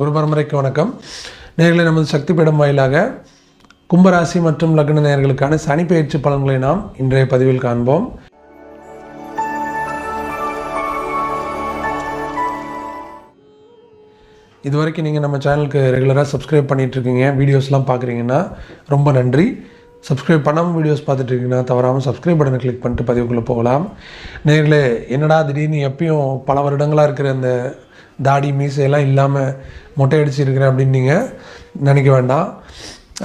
குரு பரம்பரைக்கு வணக்கம். நேர்களை நமது சக்தி பீடம் வாயிலாக கும்பராசி மற்றும் லக்ன நேர்களுக்கான சனி பயிற்சி பலன்களை நாம் இன்றைய பதிவில் காண்போம். இது வரைக்கும் நீங்கள் நம்ம சேனலுக்கு ரெகுலராக சப்ஸ்கிரைப் பண்ணிட்டு இருக்கீங்க வீடியோஸ்லாம் பார்க்குறீங்கன்னா ரொம்ப நன்றி. சப்ஸ்கிரைப் பண்ணாமல் வீடியோஸ் பார்த்துட்டு இருக்கீங்கன்னா தவறாமல் சப்ஸ்கிரைப் பட்டனை கிளிக் பண்ணிட்டு பதிவுக்குள்ளே போகலாம். நேரில் என்னடா திடீர்னு எப்பயும் பல வருடங்களாக இருக்கிற அந்த தாடி மீசையெல்லாம் இல்லாமல் மொட்டை அடிச்சிருக்கிறேன் அப்படின்னு நீங்கள் நினைக்க வேண்டாம்.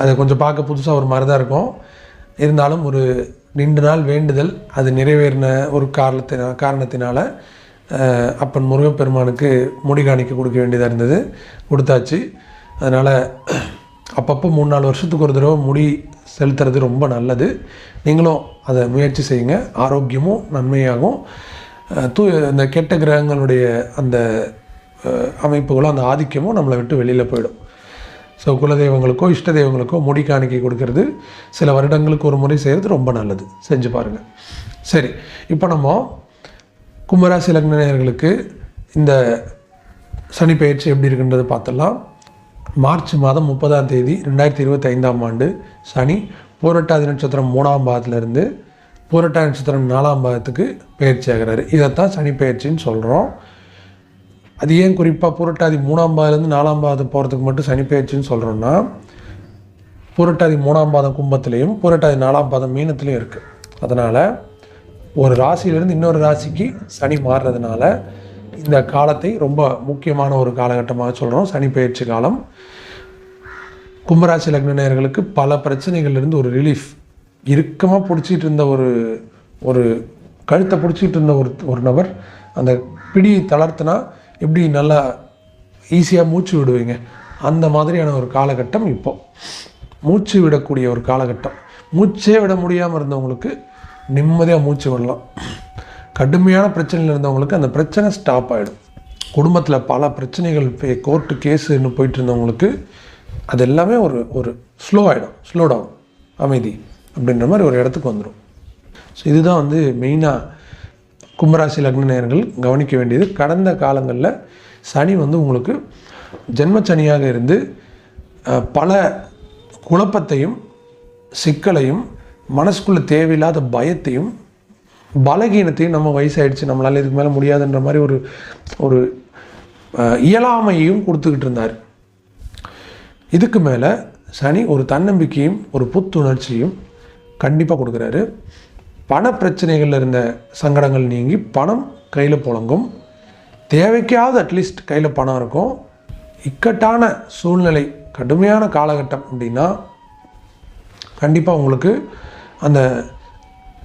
அது கொஞ்சம் பார்க்க புதுசாக ஒரு மாதிரி தான் இருக்கும். இருந்தாலும் ஒரு ரெண்டு நாள் வேண்டுதல் அது நிறைவேறின ஒரு காரணத்தின காரணத்தினால் அப்பன் முருகப்பெருமானுக்கு முடி காணிக்க கொடுக்க வேண்டியதாக இருந்தது. கொடுத்தாச்சு. அதனால் அப்பப்போ மூணு நாலு வருஷத்துக்கு ஒரு தடவை முடி செலுத்துறது ரொம்ப நல்லது. நீங்களும் அதை முயற்சி செய்யுங்க. ஆரோக்கியமும் நன்மையாகும். தூ இந்த கெட்ட கிரகங்களுடைய அந்த அமைப்புகளும் அந்த ஆதிக்கமும் நம்மளை விட்டு வெளியில் போயிடும். ஸோ குலதெய்வங்களுக்கோ இஷ்ட தெய்வங்களுக்கோ முடி காணிக்கை கொடுக்கறது சில வருடங்களுக்கு ஒரு முறை செய்கிறது ரொம்ப நல்லது. செஞ்சு பாருங்கள் சரி இப்போ நம்ம கும்பராசி லக்னர்களுக்கு இந்த சனி பயிற்சி எப்படி இருக்குன்றது பார்த்தலாம் மார்ச் மாதம் முப்பதாம் தேதி ரெண்டாயிரத்தி இருபத்தி ஐந்தாம் ஆண்டு சனி பூரட்டாதி நட்சத்திரம் மூணாம் பாதத்திலிருந்து பூரட்டாதி நட்சத்திரம் நாலாம் பாதத்துக்கு பயிற்சி ஆகிறாரு. இதைத்தான் சனி பயிற்சின்னு சொல்கிறோம் அது ஏன் குறிப்பாக புரட்டாதி மூணாம் பாதத்துலேருந்து நாலாம் பாதம் போகிறதுக்கு மட்டும் சனி பயிற்சின்னு சொல்கிறோன்னா புரட்டாதி மூணாம் பாதம் கும்பத்துலேயும் புரட்டாதி நாலாம் பாதம் மீனத்துலேயும் இருக்குது அதனால் ஒரு ராசியிலேருந்து இன்னொரு ராசிக்கு சனி மாறுறதுனால இந்த காலத்தை ரொம்ப முக்கியமான ஒரு காலகட்டமாக சொல்கிறோம் சனி பயிற்சி காலம். கும்பராசி லக்ன நேயர்களுக்கு பல பிரச்சனைகள்லேருந்து ஒரு ரிலீஃப் இறுக்கமாக பிடிச்சிட்டு இருந்த ஒரு ஒரு கழுத்தை பிடிச்சிட்டு இருந்த ஒரு ஒரு நபர் அந்த பிடியை தளர்த்தினா எப்படி நல்லா ஈஸியாக மூச்சு விடுவீங்க? அந்த மாதிரியான ஒரு காலகட்டம் இப்போ. மூச்சு விடக்கூடிய ஒரு காலகட்டம். மூச்சே விட முடியாமல் இருந்தவங்களுக்கு நிம்மதியாக மூச்சு விடலாம். கடுமையான பிரச்சனையில் இருந்தவங்களுக்கு அந்த பிரச்சனை ஸ்டாப் ஆகிடும் குடும்பத்தில் பல பிரச்சனைகள் கோர்ட்டு கேஸுன்னு போயிட்டு இருந்தவங்களுக்கு அது எல்லாமே ஒரு ஒரு ஸ்லோ ஆகிடும் ஸ்லோ டவுன் அமைதி அப்படின்ற மாதிரி ஒரு இடத்துக்கு வந்துடும் ஸோ இதுதான் வந்து மெயினாக கும்பராசி லக்ன நேயர்கள் கவனிக்க வேண்டியது கடந்த காலங்களில் சனி வந்து உங்களுக்கு ஜென்மச்சனியாக இருந்து பல குழப்பத்தையும் சிக்கலையும் மனசுக்குள்ளே தேவையில்லாத பயத்தையும் பலகீனத்தையும் நம்ம வயசாயிடுச்சு நம்மளால் இதுக்கு மேலே முடியாதுன்ற மாதிரி ஒரு ஒரு இயலாமையும் இயலாமையையும் கொடுத்துக்கிட்டு இருந்தார். இதுக்கு மேலே சனி ஒரு தன்னம்பிக்கையும் ஒரு புத்துணர்ச்சியும் கண்டிப்பாக கொடுக்குறாரு. பண பிரச்சனைகளில் இருந்த சங்கடங்கள் நீங்கி பணம் கையில் புழங்கும். தேவைக்காவது அட்லீஸ்ட் கையில் பணம் இருக்கும். இக்கட்டான சூழ்நிலை கடுமையான காலகட்டம் அப்படின்னா கண்டிப்பாக உங்களுக்கு அந்த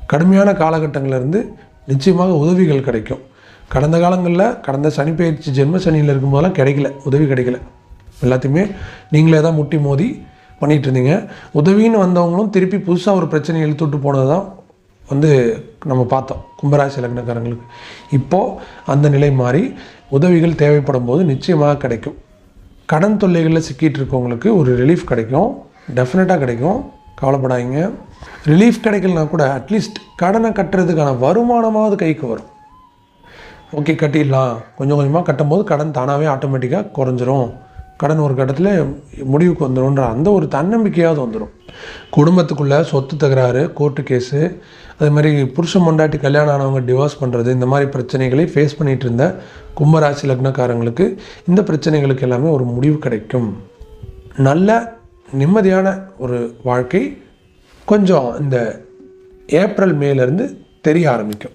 கடுமையான காலகட்டங்கள்லேருந்து நிச்சயமாக உதவிகள் கிடைக்கும். கடந்த காலங்களில் கடந்த சனி பயிற்சி ஜென்ம சனியில் இருக்கும்போதெல்லாம் கிடைக்கல. உதவி கிடைக்கல. எல்லாத்தையுமே நீங்களே தான் முட்டி மோதி பண்ணிட்டு இருந்தீங்க. உதவின்னு வந்தவங்களும் திருப்பி புதுசாக ஒரு பிரச்சனையை இழுத்து போனது தான் வந்து நம்ம பார்த்தோம் கும்பராசி லக்னக்காரங்களுக்கு. இப்போது அந்த நிலை மாறி உதவிகள் தேவைப்படும் போது நிச்சயமாக கிடைக்கும். கடன் தொல்லைகளில் சிக்கிட்டு இருக்கவங்களுக்கு ஒரு ரிலீஃப் கிடைக்கும் டெஃபினட்டாக கிடைக்கும். கவலைப்படாதீங்க. ரிலீஃப் கிடைக்கலனா கூட அட்லீஸ்ட் கடனை கட்டுறதுக்கான வருமானமாவது கைக்கு வரும். ஓகே கட்டிடலாம். கொஞ்சம் கொஞ்சமாக கட்டும்போது கடன் தானாகவே ஆட்டோமேட்டிக்காக குறைஞ்சிரும். கடன் ஒரு கட்டத்தில் முடிவுக்கு வந்துடும்ன்ற அந்த ஒரு தன்னம்பிக்கையாவது வந்துடும் குடும்பத்துக்குள்ளே சொத்து தகராறு கோர்ட்டு கேஸு அதே மாதிரி புருஷன் மொண்டாட்டி கல்யாணம் ஆனவங்க டிவோர்ஸ் பண்ணுறது இந்த மாதிரி பிரச்சனைகளை ஃபேஸ் பண்ணிகிட்டு இருந்த கும்பராசி லக்னக்காரங்களுக்கு இந்த பிரச்சனைகளுக்கு எல்லாமே ஒரு முடிவு கிடைக்கும். நல்ல நிம்மதியான ஒரு வாழ்க்கை கொஞ்சம் இந்த ஏப்ரல் மேலேருந்து தெரிய ஆரம்பிக்கும்.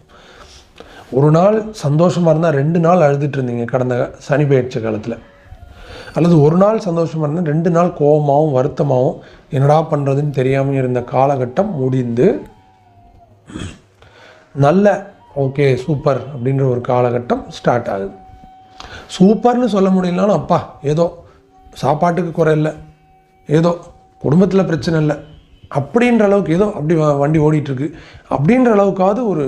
ஒரு நாள் சந்தோஷமாக இருந்தால் ரெண்டு நாள் அழுதுட்டு இருந்தீங்க கடந்த சனி பயிற்சி காலத்தில். அல்லது ஒரு நாள் சந்தோஷமாக இருந்தால் ரெண்டு நாள் கோபமாகவும் வருத்தமாகவும் என்னடா பண்ணுறதுன்னு தெரியாமல் இருந்த காலகட்டம் முடிந்து நல்ல ஓகே சூப்பர் அப்படின்ற ஒரு காலகட்டம் ஸ்டார்ட் ஆகுது. சூப்பர்னு சொல்ல முடியலனாலும் அப்பா ஏதோ சாப்பாட்டுக்கு குறை இல்லை. ஏதோ குடும்பத்தில் பிரச்சனை இல்லை. அப்படின்ற அளவுக்கு ஏதோ அப்படி வண்டி ஓடிட்டுருக்கு அப்படின்ற அளவுக்காவது ஒரு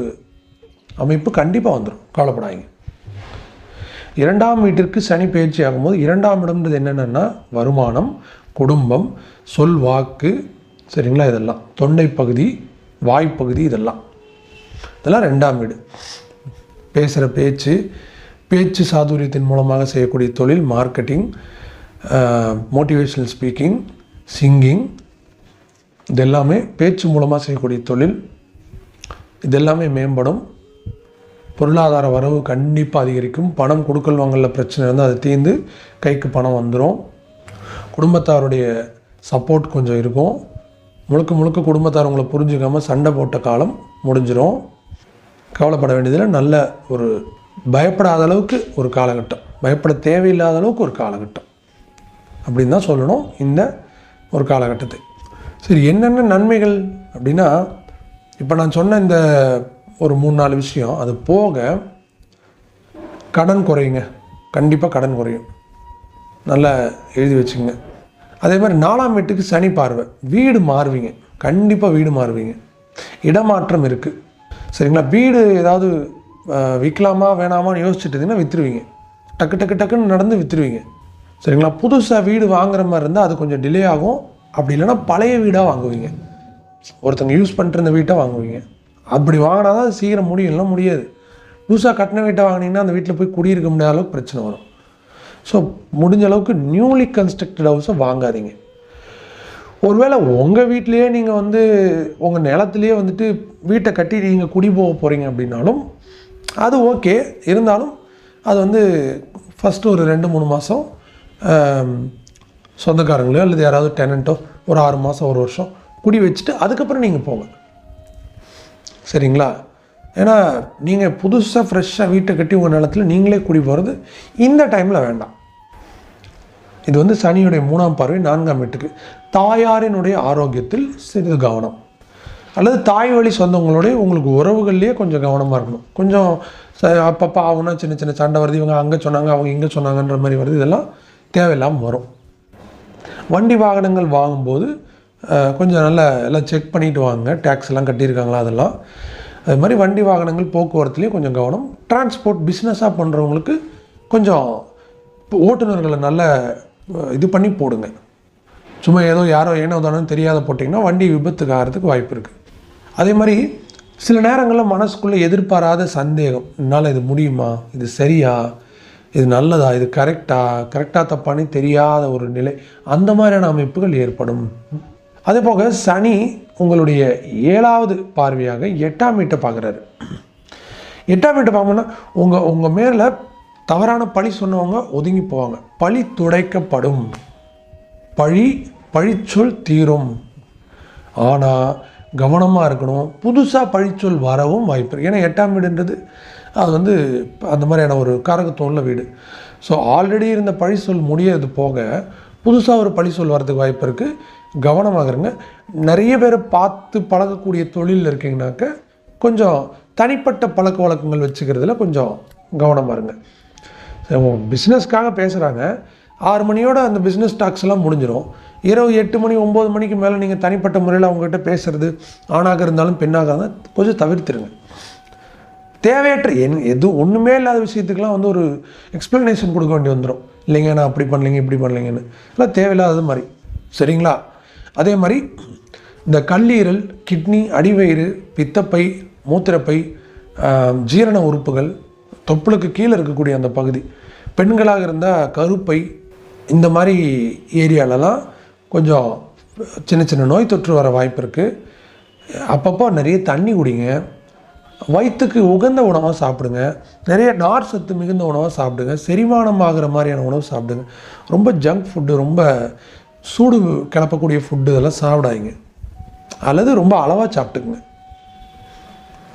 அமைப்பு கண்டிப்பாக வந்துடும் கவலைப்படாதீங்க. இரண்டாம் வீட்டிற்கு சனி பயிற்சி ஆகும்போது இரண்டாம் இடம்ன்றது என்னென்னா வருமானம் குடும்பம் சொல் வாக்கு சரிங்களா இதெல்லாம். தொண்டை பகுதி வாய்ப்பகுதி இதெல்லாம். இதெல்லாம் ரெண்டாம் வீடு. பேசுகிற பேச்சு பேச்சு சாதுரியத்தின் மூலமாக செய்யக்கூடிய தொழில் மார்க்கெட்டிங் மோட்டிவேஷ்னல் ஸ்பீக்கிங் சிங்கிங் இதெல்லாமே பேச்சு மூலமாக செய்யக்கூடிய தொழில் இதெல்லாமே மேம்படும். பொருளாதார வரவு கண்டிப்பாக அதிகரிக்கும். பணம் கொடுக்கல் வாங்கல பிரச்சனை இருந்தால் அது தீர்ந்து கைக்கு பணம் வந்துடும் குடும்பத்தாருடைய சப்போர்ட் கொஞ்சம் இருக்கும். முழுக்க முழுக்க குடும்பத்தார் உங்களை புரிஞ்சுக்காமல் சண்டை போட்ட காலம் முடிஞ்சிடும் கவலைப்பட வேண்டியதில் நல்ல ஒரு பயப்படாத அளவுக்கு ஒரு காலகட்டம். பயப்பட தேவையில்லாத அளவுக்கு ஒரு காலகட்டம். அப்படின்னு தான் சொல்லணும் இந்த ஒரு காலகட்டத்தை. சரி என்னென்ன நன்மைகள் அப்படின்னா இப்போ நான் சொன்ன இந்த ஒரு மூணு நாலு விஷயம். அது போக கடன் குறையுங்க. கண்டிப்பாக கடன் குறையும். நல்லா எழுதி வச்சுங்க அதே மாதிரி நாலாம் வீட்டுக்கு சனி பார்வை. வீடு மாறுவீங்க. கண்டிப்பாக வீடு மாறுவீங்க. இடமாற்றம் இருக்குது சரிங்களா? வீடு ஏதாவது விற்கலாமா வேணாமான்னு யோசிச்சுட்டு இருந்தீங்கன்னா விற்றுருவீங்க டக்கு டக்கு டக்குன்னு நடந்து விற்றுருவீங்க சரிங்களா? புதுசாக வீடு வாங்குற மாதிரி இருந்தால் அது கொஞ்சம் டிலே ஆகும். அப்படி இல்லைன்னா பழைய வீடாக வாங்குவீங்க. ஒருத்தங்க யூஸ் பண்ணிட்டு இருந்த வீட்டை வாங்குவீங்க. அப்படி வாங்கினா தான் அது சீக்கிரம் முடியும் இல்லை முடியாது. புதுசாக கட்டின வீட்டை வாங்கினீங்கன்னா அந்த வீட்டில் போய் குடியிருக்க முடியாத அளவுக்கு பிரச்சனை வரும். ஸோ முடிஞ்ச அளவுக்கு நியூலி கன்ஸ்ட்ரக்டட் ஹவுஸை வாங்காதீங்க. ஒருவேளை உங்கள் வீட்டிலையே நீங்கள் வந்து உங்கள் நிலத்துலேயே வந்துட்டு வீட்டை கட்டி நீங்கள் குடி போக போகிறீங்க அப்படின்னாலும் அது ஓகே இருந்தாலும் அது வந்து ஃபஸ்ட்டு ஒரு ரெண்டு மூணு மாதம் சொந்தக்காரங்களோ அல்லது யாராவது டெனண்ட்டோ ஒரு ஆறு மாதம் ஒரு வருஷம் குடி வச்சுட்டு அதுக்கப்புறம் நீங்கள் போங்க. சரிங்களா? ஏன்னா நீங்கள் புதுசாக ஃப்ரெஷ்ஷாக வீட்டை கட்டி உங்கள் நிலத்துல நீங்களே குடி போகிறது இந்த டைமில் வேண்டாம். இது வந்து சனியுடைய மூணாம் பார்வை நான்காம் வீட்டுக்கு. தாயாரினுடைய ஆரோக்கியத்தில் சிறிது கவனம். அல்லது தாய் வழி சொந்தங்களுடைய உங்களுக்கு உறவுகள்லேயே கொஞ்சம் கவனமாக இருக்கணும். கொஞ்சம் ச- அப்பப்போ ஆகுனா சின்ன சின்ன சண்டை வருது இவங்க அங்கே சொன்னாங்க அவங்க இங்கே சொன்னாங்கன்ற மாதிரி வருது இதெல்லாம் தேவையில்லாமல் வரும். வண்டி வாகனங்கள் வாங்கும்போது கொஞ்சம் நல்லா எல்லாம் செக் பண்ணிட்டு வாங்க. டேக்ஸ் எல்லாம் கட்டியிருக்காங்களா அதெல்லாம். அது மாதிரி வண்டி வாகனங்கள் போக்குவரத்துலேயும் கொஞ்சம் கவனம். டிரான்ஸ்போர்ட் பிஸ்னஸாக பண்ணுறவங்களுக்கு கொஞ்சம் இப்போ ஓட்டுநர்களை நல்ல இது பண்ணி போடுங்க. சும்மா ஏதோ யாரோ ஏனோ தானோ தெரியாத போட்டிங்கன்னா வண்டி விபத்துக்கு ஆகிறதுக்கு வாய்ப்பு இருக்குது அதே மாதிரி சில நேரங்களில் மனசுக்குள்ளே எதிர்பாராத சந்தேகம். என்னால் இது முடியுமா? இது சரியா? இது நல்லதா? இது கரெக்டா கரெக்டாக தப்பானே தெரியாத ஒரு நிலை. அந்த மாதிரியான அமைப்புகள் ஏற்படும். அதே போக சனி உங்களுடைய ஏழாவது பார்வையாக எட்டாம் வீட்டை பார்க்குறாரு. எட்டாம் வீட்டை பார்க்கணும்னா உங்கள் உங்கள் மேலே தவறான பழி சொன்னவங்க ஒதுங்கி போவாங்க. பழி துடைக்கப்படும். பழி பழிச்சொல் தீரும். ஆனால் கவனமாக இருக்கணும். புதுசாக பழிச்சொல் வரவும் வாய்ப்பு இருக்குது ஏன்னா எட்டாம் வீடுன்றது அது வந்து அந்த மாதிரியான ஒரு காரகத்துவம் வீடு. ஸோ ஆல்ரெடி இருந்த பழிச்சொல் முடியறது போக புதுசாக ஒரு பழிச்சொல் வரதுக்கு வாய்ப்பு இருக்குது கவனமாக இருங்க நிறைய பேரை பார்த்து பழகக்கூடிய தொழிலில் இருக்கீங்கனாக்க கொஞ்சம் தனிப்பட்ட பழக்க வழக்கங்கள் வச்சுக்கிறதுல கொஞ்சம் கவனமாக இருங்க பிஸ்னஸ்க்காக பேசுகிறாங்க ஆறு மணியோட அந்த பிஸ்னஸ் டாக்ஸ் எல்லாம் முடிஞ்சிடும் இரவு எட்டு மணி ஒம்பது மணிக்கு மேலே நீங்கள் தனிப்பட்ட முறையில் அவங்ககிட்ட பேசுறது ஆணாக இருந்தாலும் பெண்ணாக கொஞ்சம் தவிர்த்துருங்க. தேவையற்ற என் எது ஒன்றுமே இல்லாத விஷயத்துக்கெலாம் வந்து ஒரு எக்ஸ்ப்ளனேஷன் கொடுக்க வேண்டி வந்துடும் இல்லைங்க நான் அப்படி பண்ணலைங்க இப்படி பண்ணலைங்கன்னு. எல்லாம் தேவையில்லாதது மாதிரி. சரிங்களா? அதே மாதிரி இந்த கல்லீரல் கிட்னி அடிவயிறு பித்தப்பை மூத்திரப்பை ஜீரண உறுப்புகள் தொப்புளுக்கு கீழே இருக்கக்கூடிய அந்த பகுதி. பெண்களாக இருந்தால் கருப்பை இந்த மாதிரி ஏரியாலலாம் கொஞ்சம் சின்ன சின்ன நோய் தொற்று வர வாய்ப்பு இருக்குது அப்பப்போ நிறைய தண்ணி குடிங்க. வயிற்றுக்கு உகந்த உணவாக சாப்பிடுங்க. நிறைய நார் சத்து மிகுந்த உணவாக சாப்பிடுங்க. செரிமானம் ஆகிற மாதிரியான உணவு சாப்பிடுங்க. ரொம்ப ஜங்க் ஃபுட்டு ரொம்ப சூடு கிளப்பக்கூடிய ஃபுட்டு இதெல்லாம் சாப்பிடாதீங்க. அல்லது ரொம்ப அளவாக சாப்பிட்டுக்குங்க.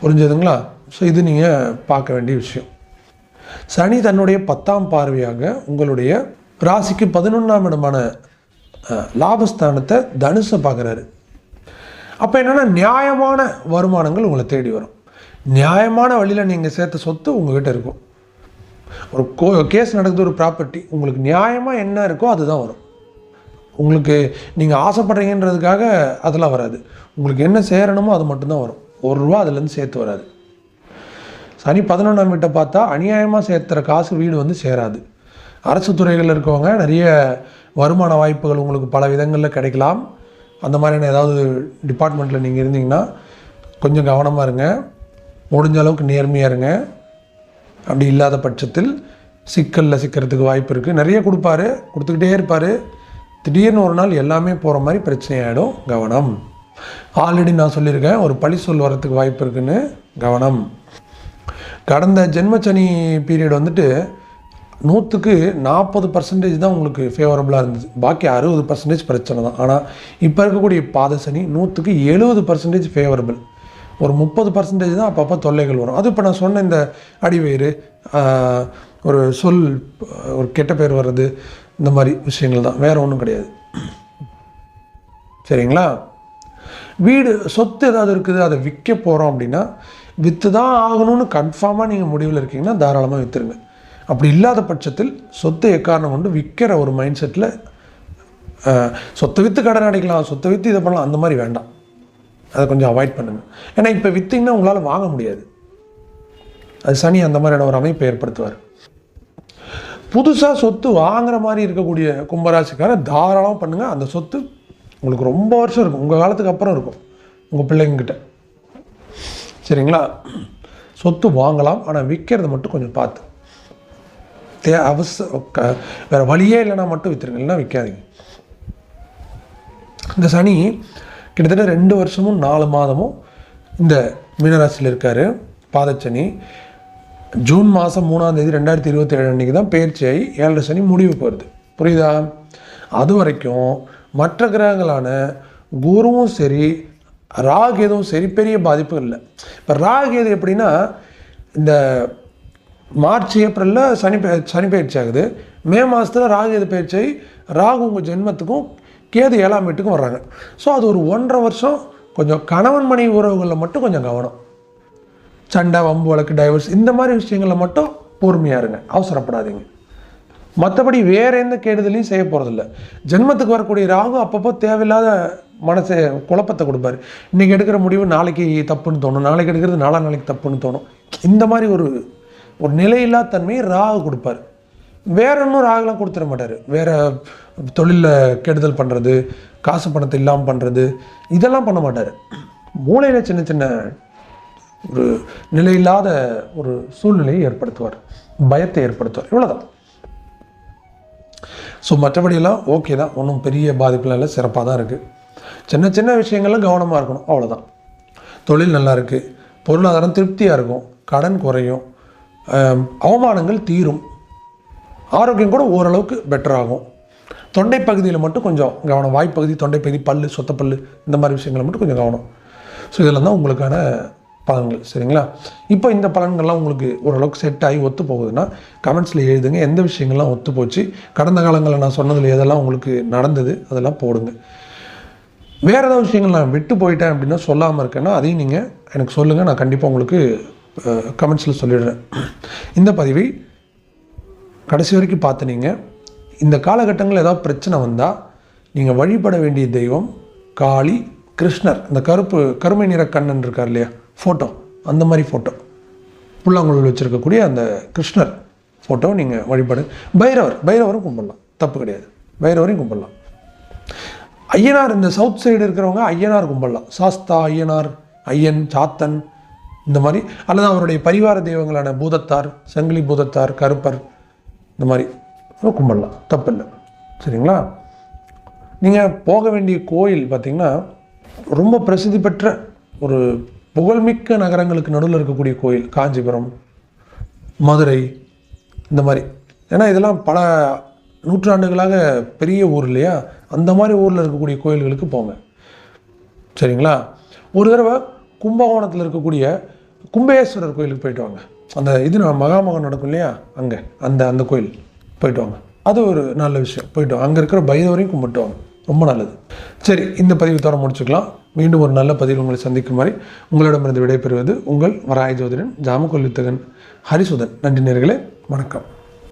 புரிஞ்சதுங்களா? ஸோ இது நீங்கள் பார்க்க வேண்டிய விஷயம். சனி தன்னுடைய பத்தாம் பார்வையாக உங்களுடைய ராசிக்கு பதினொன்றாம் இடமான லாபஸ்தானத்தை தனுசை பார்க்குறாரு. அப்போ என்னென்னா நியாயமான வருமானங்கள் உங்களை தேடி வரும். நியாயமான வழியில் நீங்கள் சேர்த்த சொத்து உங்கள்கிட்ட இருக்கும். ஒரு கோ கேஸ் நடக்குது ஒரு ப்ராப்பர்ட்டி உங்களுக்கு நியாயமாக என்ன இருக்கோ அதுதான் வரும். உங்களுக்கு நீங்கள் ஆசைப்படுறீங்கன்றதுக்காக அதெல்லாம் வராது. உங்களுக்கு என்ன சேரணுமோ அது மட்டும்தான் வரும். ஒரு ரூபா அதுலேருந்து சேர்த்து வராது. சனி பதினொன்றாம் வீட்டை பார்த்தா அநியாயமாக சேர்த்துற காசு வீடு வந்து சேராது. அரசு துறைகளில் இருக்கவங்க நிறைய வருமான வாய்ப்புகள் உங்களுக்கு பல விதங்களில் கிடைக்கலாம். அந்த மாதிரியான ஏதாவது டிபார்ட்மெண்ட்டில் நீங்கள் இருந்தீங்கன்னா கொஞ்சம் கவனமாக இருங்க. முடிஞ்ச அளவுக்கு நேர்மையாக இருங்க. அப்படி இல்லாத பட்சத்தில் சிக்கலில் சிக்கிறதுக்கு வாய்ப்பு இருக்குது நிறைய கொடுப்பாரு கொடுத்துக்கிட்டே இருப்பார். திடீர்னு ஒரு நாள் எல்லாமே போகிற மாதிரி பிரச்சனையாயிடும். கவனம். ஆல்ரெடி நான் சொல்லியிருக்கேன் ஒரு பழி சொல் வரத்துக்கு வாய்ப்பு இருக்குன்னு. கவனம். கடந்த ஜென்மச்சனி பீரியட் வந்துட்டு நூற்றுக்கு நாற்பது பர்சன்டேஜ் தான் உங்களுக்கு ஃபேவரபுளாக இருந்துச்சு பாக்கி அறுபது பர்சன்டேஜ் பிரச்சனை தான். ஆனால் இப்போ இருக்கக்கூடிய பாத சனி நூற்றுக்கு எழுபது பர்சன்டேஜ் ஃபேவரபிள் ஒரு முப்பது பர்சன்டேஜ் தான் அப்பப்போ தொல்லைகள் வரும். அது இப்போ நான் சொன்ன இந்த அடிவயிறு ஒரு சொல் ஒரு கெட்ட பேர் வர்றது இந்த மாதிரி விஷயங்கள் தான் வேறு ஒன்றும் கிடையாது. சரிங்களா? வீடு சொத்து ஏதாவது இருக்குது அதை விற்க போகிறோம் அப்படின்னா விற்று தான் ஆகணும்னு கன்ஃபார்மாக நீங்கள் முடிவில் இருக்கீங்கன்னா தாராளமாக விற்றுருங்க அப்படி இல்லாத பட்சத்தில் சொத்தை எக்காரணம் கொண்டு விற்கிற ஒரு மைண்ட் செட்டில் சொத்தை விற்று கடன் அடைக்கலாம் சொத்தை விற்று இதை பண்ணலாம் அந்த மாதிரி வேண்டாம். அதை கொஞ்சம் அவாய்ட் பண்ணுங்கள் ஏன்னா இப்போ விற்றீங்கன்னா உங்களால் வாங்க முடியாது. அது சனி அந்த மாதிரியான ஒரு அமைப்பை ஏற்படுத்துவார். புதுசாக சொத்து வாங்குற மாதிரி இருக்கக்கூடிய கும்பராசிக்காரன் தாராளம் பண்ணுங்கள் அந்த சொத்து உங்களுக்கு ரொம்ப வருஷம் இருக்கும். உங்கள் காலத்துக்கு அப்புறம் இருக்கும். உங்கள் பிள்ளைங்கக்கிட்ட சரிங்களா? சொத்து வாங்கலாம். ஆனால் விற்கிறது மட்டும் கொஞ்சம் பார்த்து. தே அவச க வேறு வழியே இல்லைன்னா மட்டும் விற்றுருங்க இல்லைன்னா விற்காதீங்க இந்த சனி கிட்டத்தட்ட ரெண்டு வருஷமும் நாலு மாதமும் இந்த மீனராசியில் இருக்கார். பாதச்சனி. ஜூன் மாதம் மூணாம் தேதி ரெண்டாயிரத்தி இருபத்தி ஏழு அன்றைக்கி தான் பயிற்சியாகி ஏழரை சனி முடிவு போகிறது புரியுதா? அது வரைக்கும் மற்ற கிரகங்களான குருவும் சரி ராகேதும் சரி பெரிய பாதிப்பு இல்லை. இப்போ ராகேது எப்படின்னா இந்த மார்ச் ஏப்ரலில் சனி சனி பயிற்சி ஆகுது. மே மாதத்தில் ராகேது பயிற்சியாகி ராகு உங்கள் ஜென்மத்துக்கும் கேது ஏழாம் வீட்டுக்கும் வர்றாங்க. ஸோ அது ஒரு ஒன்றரை வருஷம் கொஞ்சம் கணவன் மனைவி உறவுகளில் மட்டும் கொஞ்சம் கவனம். சண்டை வம்பு வழக்கு டைவர்ஸ் இந்த மாதிரி விஷயங்களில் மட்டும் பொறுமையாக இருங்க. அவசரப்படாதீங்க. மற்றபடி வேற எந்த கெடுதலையும் செய்ய போகிறதில்ல ஜென்மத்துக்கு வரக்கூடிய ராகு அப்பப்போ தேவையில்லாத மனசை குழப்பத்தை கொடுப்பாரு. இன்றைக்கி எடுக்கிற முடிவு நாளைக்கு தப்புன்னு தோணும். நாளைக்கு எடுக்கிறது நாளா நாளைக்கு தப்புன்னு தோணும். இந்த மாதிரி ஒரு ஒரு நிலையில்லா தன்மையை ராகு கொடுப்பார். வேற ஒன்றும் ராகுலாம் கொடுத்துட மாட்டார். வேற தொழிலில் கெடுதல் பண்ணுறது காசு பணத்தை இல்லாமல் பண்ணுறது இதெல்லாம் பண்ண மாட்டார். மூளையில் சின்ன சின்ன ஒரு நிலையில்லாத ஒரு சூழ்நிலையை ஏற்படுத்துவார். பயத்தை ஏற்படுத்துவார். இவ்வளோதான் ஸோ மற்றபடியெல்லாம் ஓகே தான். ஒன்றும் பெரிய பாதிப்புலாம் இல்லை. சிறப்பாக தான் இருக்குது சின்ன சின்ன விஷயங்கள்லாம் கவனமாக இருக்கணும். அவ்வளோதான் தொழில் நல்லா இருக்குது பொருளாதாரம் திருப்தியாக இருக்கும். கடன் குறையும். அவமானங்கள் தீரும். ஆரோக்கியம் கூட ஓரளவுக்கு பெட்டர் ஆகும். தொண்டை பகுதியில் மட்டும் கொஞ்சம் கவனம். வாய்ப்பகுதி தொண்டை பகுதி பல்லு சொத்தப்பல் இந்த மாதிரி விஷயங்களை மட்டும் கொஞ்சம் கவனம். ஸோ இதெல்லாம் தான் உங்களுக்கான பலன்கள் சரிங்களா? இப்போ இந்த பலன்கள்லாம் உங்களுக்கு ஓரளவுக்கு செட் ஆகி ஒத்து போகுதுன்னா கமெண்ட்ஸில் எழுதுங்க. எந்த விஷயங்கள்லாம் ஒத்து போச்சு? கடந்த காலங்களில் நான் சொன்னதில் எதெல்லாம் உங்களுக்கு நடந்தது? அதெல்லாம் போடுங்க. வேறு ஏதாவது விஷயங்கள் நான் விட்டு போயிட்டேன் அப்படின்னா சொல்லாமல் இருக்கேன்னா அதையும் நீங்கள் எனக்கு சொல்லுங்கள் நான் கண்டிப்பாக உங்களுக்கு கமெண்ட்ஸில் சொல்லிடுறேன். இந்த பதிவை கடைசி வரைக்கும் பார்த்து நீங்கள் இந்த காலகட்டங்களில் ஏதாவது பிரச்சனை வந்தால் நீங்கள் வழிபட வேண்டிய தெய்வம் காளி கிருஷ்ணர். இந்த கருப்பு கருமை நிற கண்ணன் இருக்கார் இல்லையா? ஃபோட்டோ அந்த மாதிரி ஃபோட்டோ புல்லாங்குழல் வச்சுருக்கக்கூடிய அந்த கிருஷ்ணர் ஃபோட்டோ நீங்கள் வழிபாடு. பைரவர் பைரவரும் கும்பிடலாம். தப்பு கிடையாது. பைரவரையும் கும்பிடலாம். ஐயனார் இந்த சவுத் சைடு இருக்கிறவங்க ஐயனார் கும்பிடலாம். சாஸ்தா ஐயனார் ஐயன் சாத்தன் இந்த மாதிரி. அல்லது அவருடைய பரிவார தெய்வங்களான பூதத்தார் சங்கிலி பூதத்தார் கருப்பர் இந்த மாதிரி. கும்பிடலாம். தப்பில்லை. சரிங்களா? நீங்கள் போக வேண்டிய கோயில் பார்த்திங்கன்னா ரொம்ப பிரசித்தி பெற்ற ஒரு புகழ்மிக்க நகரங்களுக்கு நடுவில் இருக்கக்கூடிய கோயில் காஞ்சிபுரம் மதுரை இந்த மாதிரி. ஏன்னா இதெல்லாம் பல நூற்றாண்டுகளாக பெரிய ஊர் இல்லையா? அந்த மாதிரி ஊரில் இருக்கக்கூடிய கோயில்களுக்கு போங்க. சரிங்களா? ஒரு தடவை கும்பகோணத்தில் இருக்கக்கூடிய கும்பேஸ்வரர் கோயிலுக்கு போயிட்டு வாங்க. அந்த இது நான் மகாமகம் நடக்கும் இல்லையா? அங்கே அந்த அந்த கோயில். போயிட்டு வாங்க. அது ஒரு நல்ல விஷயம். போயிட்டு வாங்க. அங்கே இருக்கிற பைரவரையும் கும்பிட்டு வாங்க. ரொம்ப நல்லது. சரி இந்த பதிவு தோற முடிச்சுக்கலாம். மீண்டும் ஒரு நல்ல பதிவில் உங்களை சந்திக்கும் வரை உங்களிடமிருந்து விடைபெறுவது உங்கள் வராய ஜோதிடன் ஜாமக்கொல்லித்தகன் ஹரிசுதன். நன்றி நேர்களே வணக்கம்.